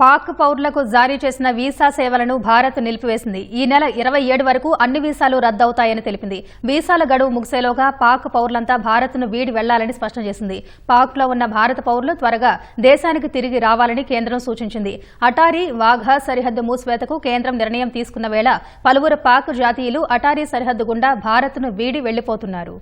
పాక్ పౌరులకు జారీ చేసిన వీసా సేవలను భారత్ నిలిపివేసింది. ఈ నెల ఇరవై ఏడు వరకు అన్ని వీసాలు రద్దవుతాయని తెలిపింది. వీసాల గడువు ముగిసేలోగా పాక్ పౌరులంతా భారత్ను వీడి వెళ్ళాలని స్పష్టం చేసింది. పాక్లో ఉన్న భారత పౌరులు త్వరగా దేశానికి తిరిగి రావాలని కేంద్రం సూచించింది. అటారీ వాఘా సరిహద్దు మూసివేతకు కేంద్రం నిర్ణయం తీసుకున్న వేళ పలువురు పాక్ జాతీయులు అటారీ సరిహద్దు గుండా భారత్ను వీడి వెళ్ళిపోతున్నారు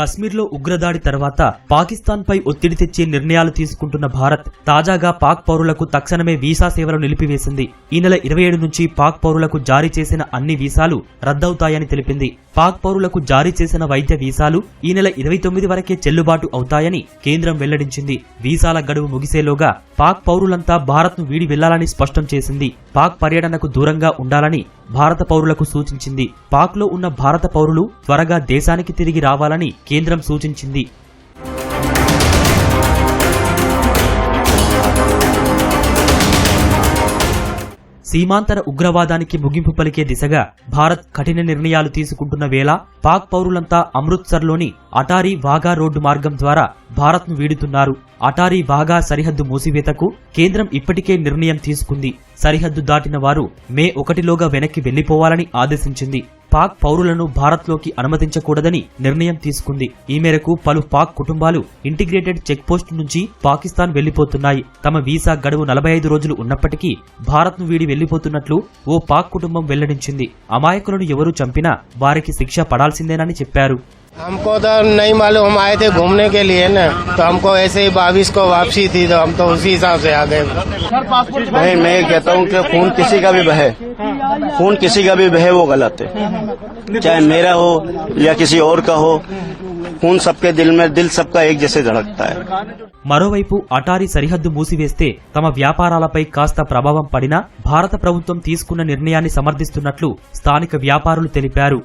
కశ్మీర్లో ఉగ్రదాడి తర్వాత పాకిస్తాన్పై ఒత్తిడి తెచ్చే నిర్ణయాలు తీసుకుంటున్న భారత్ తాజాగా పాక్ పౌరులకు తక్షణమే వీసా సేవలు నిలిపివేసింది. ఈ నెల ఇరవై ఏడు నుంచి పాక్ పౌరులకు జారీ చేసిన అన్ని వీసాలు రద్దవుతాయని తెలిపింది. పాక్ పౌరులకు జారీ చేసిన వైద్య వీసాలు ఈ నెల ఇరవై తొమ్మిది వరకే చెల్లుబాటు అవుతాయని కేంద్రం వెల్లడించింది. వీసాల గడువు ముగిసేలోగా పాక్ పౌరులంతా భారత్ను వీడి వెళ్ళాలని స్పష్టం చేసింది. పాక్ పర్యటనకు దూరంగా ఉండాలని భారత పౌరులకు సూచించింది. పాక్లో ఉన్న భారత పౌరులు త్వరగా దేశానికి తిరిగి రావాలని కేంద్రం సూచించింది. సీమాంతర ఉగ్రవాదానికి ముగింపు పలికే దిశగా భారత్ కఠిన నిర్ణయాలు తీసుకుంటున్న వేళ పాక్ పౌరులంతా అమృత్సర్లోని అటారీ వాఘా రోడ్డు మార్గం ద్వారా భారత్ను వీడుతున్నారు. అటారీ వాఘా సరిహద్దు మూసివేతకు కేంద్రం ఇప్పటికే నిర్ణయం తీసుకుంది. సరిహద్దు దాటిన వారు మే ఒకటిలోగా వెనక్కి వెళ్ళిపోవాలని ఆదేశించింది. పాక్ పౌరులను భారత్లోకి అనుమతించకూడదని నిర్ణయం తీసుకుంది. ఈ మేరకు పలు పాక్ కుటుంబాలు ఇంటిగ్రేటెడ్ చెక్ పోస్ట్ నుంచి పాకిస్తాన్ వెళ్ళిపోతున్నాయి తమ వీసా గడువు నలభై ఐదు రోజులు ఉన్నప్పటికీ భారత్ను వీడి వెళ్ళిపోతున్నట్లు ఓ పాక్ కుటుంబం వెల్లడించింది. అమాయకులను ఎవరు చంపినా వారికి శిక్ష పడాల్సిందేనని చెప్పారు. हमको तो नहीं मालूम हम आए थे घूमने के लिए ना तो हमको ऐसे ही बाईस को वापसी थी तो हम तो उसी हिसाब से आ गए नहीं मैं कहता हूँ कि खून किसी का भी बहे खून किसी का भी बहे वो गलत है चाहे मेरा हो या किसी और का हो खून सबके दिल में दिल सबका एक जैसे धड़कता है మరోవైపు అటారీ సరిహద్దు మూసివేస్తే తమ వ్యాపారాలపై కాస్త ప్రభావం పడినా భారత ప్రభుత్వం తీసుకున్న నిర్ణయాన్ని సమర్థిస్తున్నట్లు స్థానిక వ్యాపారులు తెలిపారు